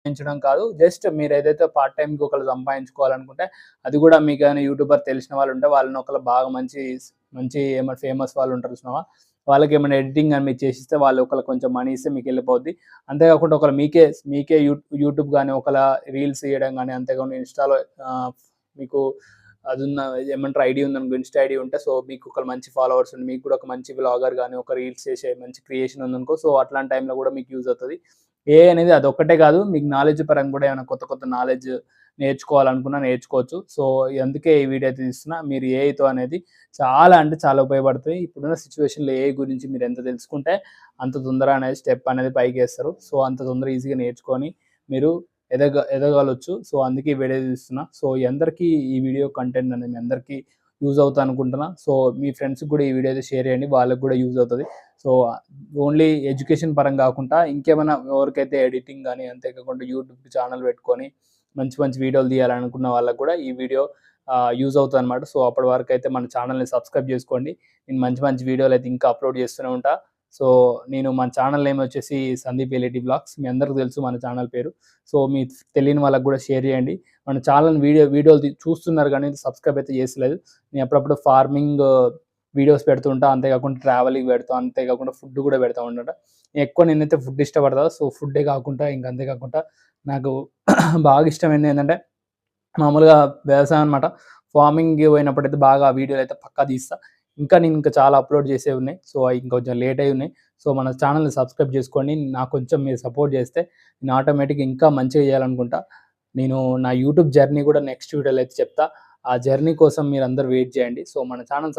సంపాదించడం కాదు. జస్ట్ మీరు ఏదైతే పార్ట్ టైంకి ఒకరు సంపాదించుకోవాలనుకుంటే అది కూడా మీకు ఏమైనా యూట్యూబర్ తెలిసిన వాళ్ళు ఉంటే వాళ్ళని ఒకరు బాగా మంచి మంచి ఏమైనా ఫేమస్ వాళ్ళు ఉంటారు చూసినావా? వాళ్ళకి ఏమైనా ఎడిటింగ్ అని మీరు చేసిస్తే వాళ్ళు ఒకరు కొంచెం మనీ ఇస్తే మీకు వెళ్ళిపోద్ది. అంతేకాకుండా ఒకరు మీకే మీకే యూ యూట్యూబ్ కానీ ఒకలా రీల్స్ చేయడం కానీ అంతేకాకుండా ఇన్స్టాలో మీకు అది ఉన్న ఏమంటారు ఐడి ఉందనుకో ఇన్స్టా ఐడి ఉంటే సో మీకు ఒక మంచి ఫాలోవర్స్ ఉంది మీకు కూడా ఒక మంచి బ్లాగర్ కానీ ఒక రీల్స్ చేసే మంచి క్రియేషన్ ఉందనుకో సో అట్లాంటి టైంలో కూడా మీకు యూజ్ అవుతుంది. ఏ అనేది అది ఒక్కటే కాదు మీకు నాలెడ్జ్ పరంగా కూడా ఏమైనా కొత్త కొత్త నాలెడ్జ్ నేర్చుకోవాలనుకున్నా నేర్చుకోవచ్చు. సో అందుకే ఈ వీడియో అయితే తీస్తున్నా. మీరు ఏఐతో అనేది చాలా అంటే చాలా ఉపయోగపడుతుంది. ఇప్పుడున్న సిచ్యువేషన్లో ఏ గురించి మీరు ఎంత తెలుసుకుంటే అంత తొందర అనేది స్టెప్ అనేది పైకి వేస్తారు. సో అంత తొందర ఈజీగా నేర్చుకొని మీరు ఎదగ ఎదగలొచ్చు. సో అందుకే వీడియో తీస్తున్నా. సో అందరికీ ఈ వీడియో కంటెంట్ అనేది మీ అందరికీ యూజ్ అవుతా అనుకుంటున్నా. సో మీ ఫ్రెండ్స్కి కూడా ఈ వీడియో అయితే షేర్ చేయండి. వాళ్ళకి కూడా యూజ్ అవుతుంది. సో ఓన్లీ ఎడ్యుకేషన్ పరంగా కాకుండా ఇంకేమైనా ఎవరికైతే ఎడిటింగ్ కానీ అంతేకాకుండా యూట్యూబ్ ఛానల్ పెట్టుకొని మంచి మంచి వీడియోలు తీయాలనుకున్న వాళ్ళకి కూడా ఈ వీడియో యూజ్ అవుతుంది అనమాట సో అప్పటి వరకు అయితే మన ఛానల్ని సబ్స్క్రైబ్ చేసుకోండి. నేను మంచి మంచి వీడియోలు అయితే ఇంకా అప్లోడ్ చేస్తూనే ఉంటా. సో నేను మన ఛానల్ నేమ్ వచ్చేసి సందీప్ ఎల్ఈడి బ్లాగ్స్. మీ అందరికీ తెలుసు మన ఛానల్ పేరు. సో మీ తెలియని వాళ్ళకి కూడా షేర్ చేయండి. మన ఛానల్ వీడియో వీడియోలు చూస్తున్నారు కానీ సబ్స్క్రైబ్ అయితే చేసలేదు నేను అప్పుడప్పుడు ఫార్మింగ్ వీడియోస్ uh, పెడుతుంటా. అంతేకాకుండా ట్రావెలింగ్ పెడతా. అంతేకాకుండా ఫుడ్ కూడా పెడతా ఉంటా ఎక్కువ నేనైతే ఫుడ్ ఇష్టపడతా. సో ఫుడ్డే కాకుండా ఇంకా అంతేకాకుండా నాకు బాగా ఇష్టమైంది ఏంటంటే మామూలుగా వ్యవసాయం అనమాట ఫార్మింగ్ పోయినప్పుడైతే బాగా వీడియోలు అయితే పక్కా తీస్తా. ఇంకా నేను ఇంకా చాలా అప్లోడ్ చేసే ఉన్నాయి. సో అవి ఇంకొంచెం లేట్ అయి ఉన్నాయి. సో మన ఛానల్ని సబ్స్క్రైబ్ చేసుకోండి. నాకు కొంచెం మీరు సపోర్ట్ చేస్తే నేను ఆటోమేటిక్గా ఇంకా మంచిగా చేయాలనుకుంటా. నేను నా యూట్యూబ్ జర్నీ కూడా నెక్స్ట్ వీడియోలో అయితే చెప్తా. ఆ జర్నీ కోసం మీరు అందరు వెయిట్ చేయండి. సో మన ఛానల్